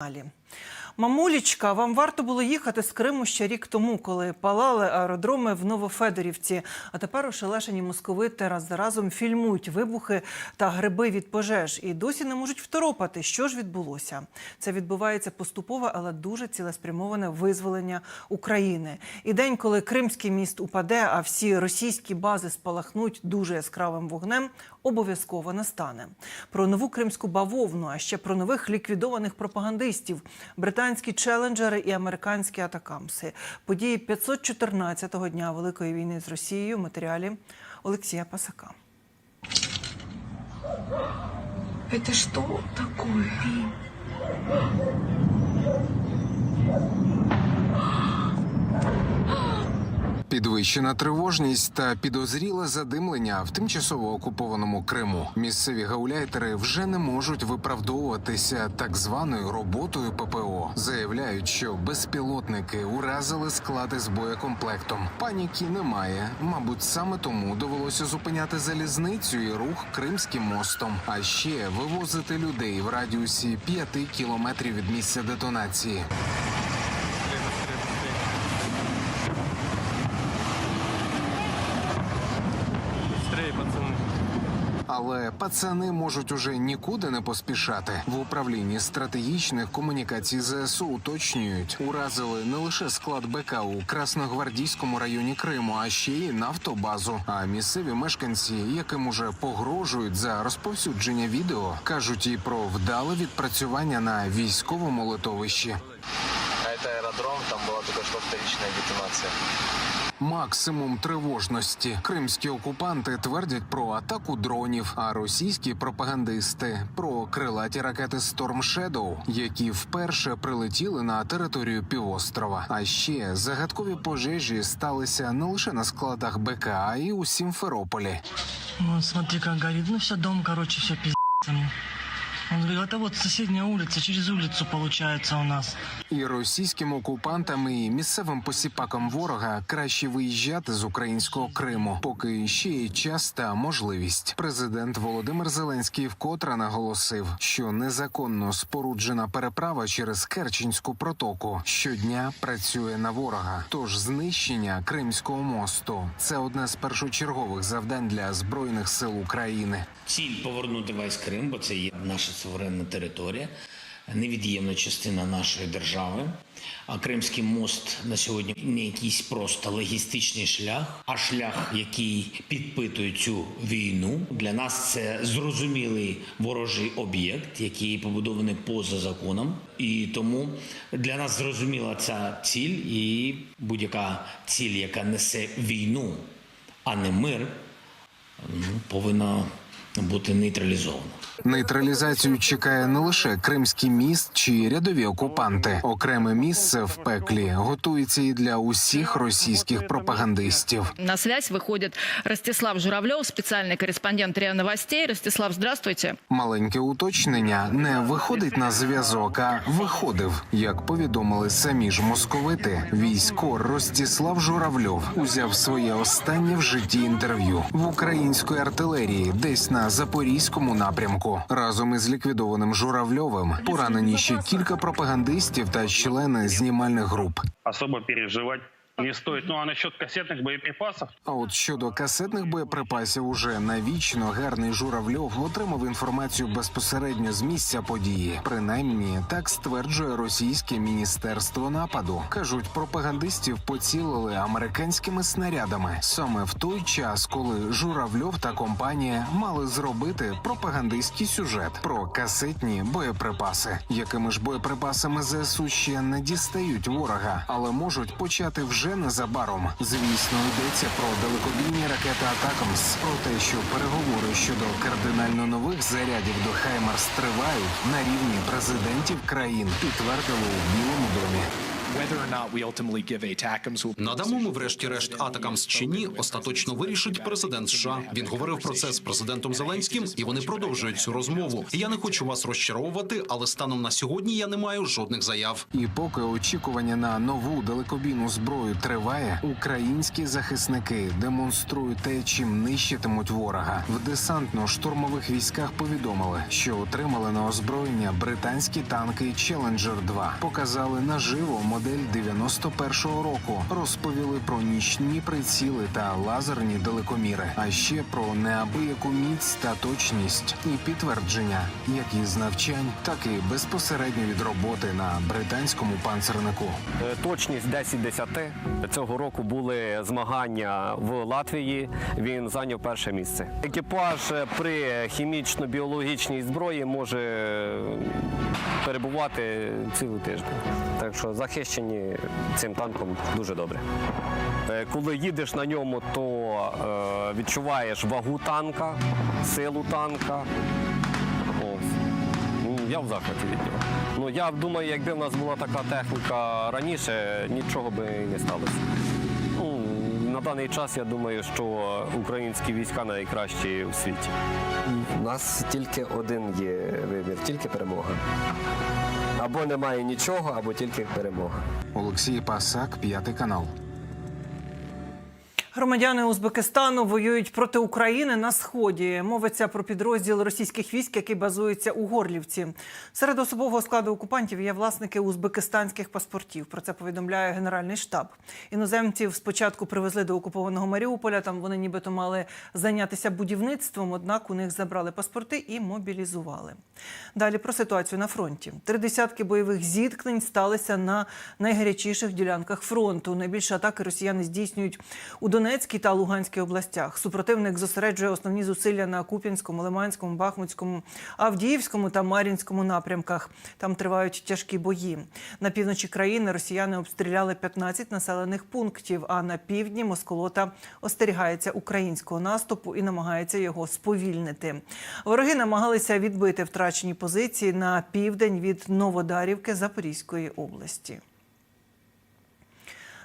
Алі. Мамулічка, вам варто було їхати з Криму ще рік тому, коли палали аеродроми в Новофедорівці. А тепер ошелешені московити раз за разом фільмують вибухи та гриби від пожеж і досі не можуть второпати, що ж відбулося. Це відбувається поступове, але дуже цілеспрямоване визволення України. І день, коли Кримський міст упаде, а всі російські бази спалахнуть дуже яскравим вогнем, обов'язково настане. Про нову кримську бавовну, а ще про нових ліквідованих пропагандистів, британські челенджери і американські атакамси. Події 514-го дня Великої війни з Росією. в Матеріалі Олексія Пасака. Это что такое? Підвищена тривожність та підозріле задимлення в тимчасово окупованому Криму. Місцеві гауляйтери вже не можуть виправдовуватися так званою роботою ППО. Заявляють, що безпілотники уразили склади з боєкомплектом. Паніки немає. Мабуть, саме тому довелося зупиняти залізницю і рух Кримським мостом, а ще вивозити людей в радіусі 5 кілометрів від місця детонації. Але пацани можуть уже нікуди не поспішати. В управлінні стратегічних комунікацій ЗСУ уточнюють, уразили не лише склад БК у Красногвардійському районі Криму, а ще й нафтобазу. А місцеві мешканці, яким уже погрожують за розповсюдження відео, кажуть і про вдале відпрацювання на військовому литовищі. А это аэродром, там была только что вторичная детонация. Максимум тривожності. Кримські окупанти твердять про атаку дронів, а російські пропагандисти про крилаті ракети Storm Shadow, які вперше прилетіли на територію півострова. А ще загадкові пожежі сталися не лише на складах БК, а й у Сімферополі. Вот, смотри, как горит. Ну, все, дом, короче, все пиздец. Он говорит, это вот соседняя улица, через улицу получается у нас. І російським окупантам і місцевим посіпакам ворога краще виїжджати з українського Криму, поки ще є час та можливість. Президент Володимир Зеленський вкотре наголосив, що незаконно споруджена переправа через Керченську протоку щодня працює на ворога. Тож знищення Кримського мосту це одне з першочергових завдань для збройних сил України. Ціль повернути весь Крим, бо це є наша суверенна територія, невід'ємна частина нашої держави. А Кримський мост на сьогодні не якийсь просто логістичний шлях, а шлях, який підпитує цю війну. Для нас це зрозумілий ворожий об'єкт, який побудований поза законом. І тому для нас зрозуміла ця ціль, і будь-яка ціль, яка несе війну, а не мир, ну, повинна бути нейтралізована. Нейтралізацію чекає не лише Кримський міст чи рядові окупанти. Окреме місце в пеклі готується і для усіх російських пропагандистів. На связь выходит Ростислав Журавлев, специальный корреспондент РИА Новостей. Ростислав, здравствуйте. Маленьке уточнення не виходить на зв'язок, а виходив. Як повідомили самі ж московити, військор Ростислав Журавльов узяв своє останнє в житті інтерв'ю в української артилерії, десь на запорізькому напрямку. Разом із ліквідованим Журавльовим поранені ще кілька пропагандистів та члени знімальних груп. Особо переживать не стоит. Ну а насчет кассетных боеприпасов, А от щодо касетних боєприпасів, уже навічно гарний Журавльов отримав інформацію безпосередньо з місця події. Принаймні, так стверджує російське міністерство нападу. кажуть, пропагандистів поцілили американськими снарядами саме в той час, коли Журавльов та компанія мали зробити пропагандистський сюжет про касетні боєприпаси, якими ж боєприпасами ЗСУ ще не дістають ворога, але можуть почати вже незабаром. Звісно, йдеться про далекобійні ракети Атакамс, про те, що переговори щодо кардинально нових зарядів до Хаймарс тривають на рівні президентів країн, підтвердили у Білому домі. Whether or not we ultimately give ATACMS will Надамо ми врешті-решт атакамс чи ні, остаточно вирішить президент США. Він говорив про це з президентом Зеленським, і вони продовжують цю розмову. Я не хочу вас розчаровувати, але станом на сьогодні я не маю жодних заяв. І поки очікування на нову далекобійну зброю триває, українські захисники демонструють те, чим нищитимуть ворога. В десантно-штурмових військах повідомили, що отримали на озброєння британські танки Challenger 2 Показали наживо модель 91-го року. Розповіли про нічні приціли та лазерні далекоміри, а ще про неабияку міць та точність і підтвердження, як із навчань, так і безпосередньо від роботи на британському панцернику. Е, Точність 10-10. Цього року були змагання в Латвії. Він зайняв перше місце. Екіпаж е, при хімічно-біологічній зброї може е, перебувати цілий тиждень. Так що захищені цим танком дуже добре. Е, Коли їдеш на ньому, то е, відчуваєш вагу танка, силу танка. Ну, Я в захваті від нього. Ну я думаю, якби в нас була така техніка раніше, нічого би не сталося. Ну, на даний час я думаю, що українські війська найкращі у світі. У нас тільки один є вибір, тільки перемога. Або немає нічого, або тільки перемога. Олексій Пасак, п'ятий канал. Громадяни Узбекистану воюють проти України на сході. Мовиться про підрозділ російських військ, який базується у Горлівці. Серед особового складу окупантів є власники узбекистанських паспортів. Про це повідомляє Генеральний штаб. Іноземців спочатку привезли до окупованого Маріуполя. Там вони нібито мали зайнятися будівництвом. Однак у них забрали паспорти і мобілізували. Далі про ситуацію на фронті. Три десятки бойових зіткнень сталися на найгарячіших ділянках фронту. Найбільше атаки росіяни здійснюють у Донецькій та Луганській областях. Супротивник зосереджує основні зусилля на Куп'янському, Лиманському, Бахмутському, Авдіївському та Мар'їнському напрямках. Там тривають тяжкі бої. На півночі країни росіяни обстріляли 15 населених пунктів. А на півдні Москолота остерігається українського наступу і намагається його сповільнити. Вороги намагалися відбити втрачені позиції на південь від Новодарівки Запорізької області.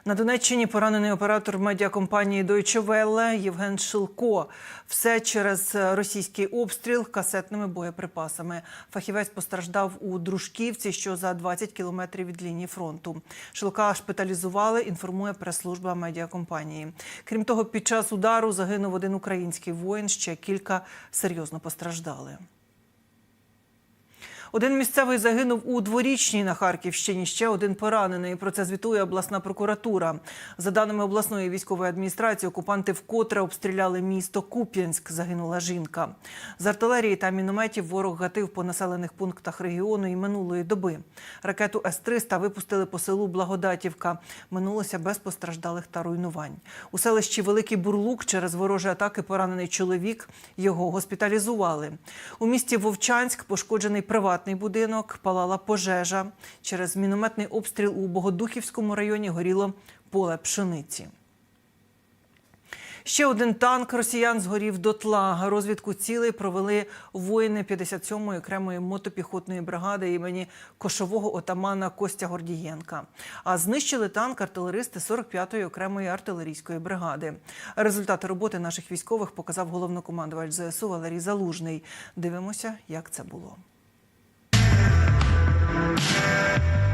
На Донеччині поранений оператор медіакомпанії Deutsche Welle Євген Шилко. Все через російський обстріл касетними боєприпасами. Фахівець постраждав у Дружківці, що за 20 кілометрів від лінії фронту. Шилка шпиталізували, інформує прес-служба медіакомпанії. Крім того, під час удару загинув один український воїн, ще кілька серйозно постраждали. Один місцевий загинув у дворічній на Харківщині. Ще один поранений. Про це звітує обласна прокуратура. За даними обласної військової адміністрації, окупанти вкотре обстріляли місто Куп'янськ. Загинула жінка. З артилерії та мінометів ворог гатив по населених пунктах регіону і минулої доби. Ракету С-300 випустили по селу Благодатівка. Минулося без постраждалих та руйнувань. У селищі Великий Бурлук через ворожі атаки поранений чоловік. Його госпіталізували. У місті Вовчанськ пошкоджений приватний будинок, палала пожежа. Через мінометний обстріл у Богодухівському районі горіло поле пшениці. Ще один танк росіян згорів дотла. Розвідку цілей провели воїни 57-ї окремої мотопіхотної бригади імені кошового отамана Костя Гордієнка. А знищили танк артилеристи 45-ї окремої артилерійської бригади. Результати роботи наших військових показав головнокомандувач ЗСУ Валерій Залужний. Дивимося, як це було. Música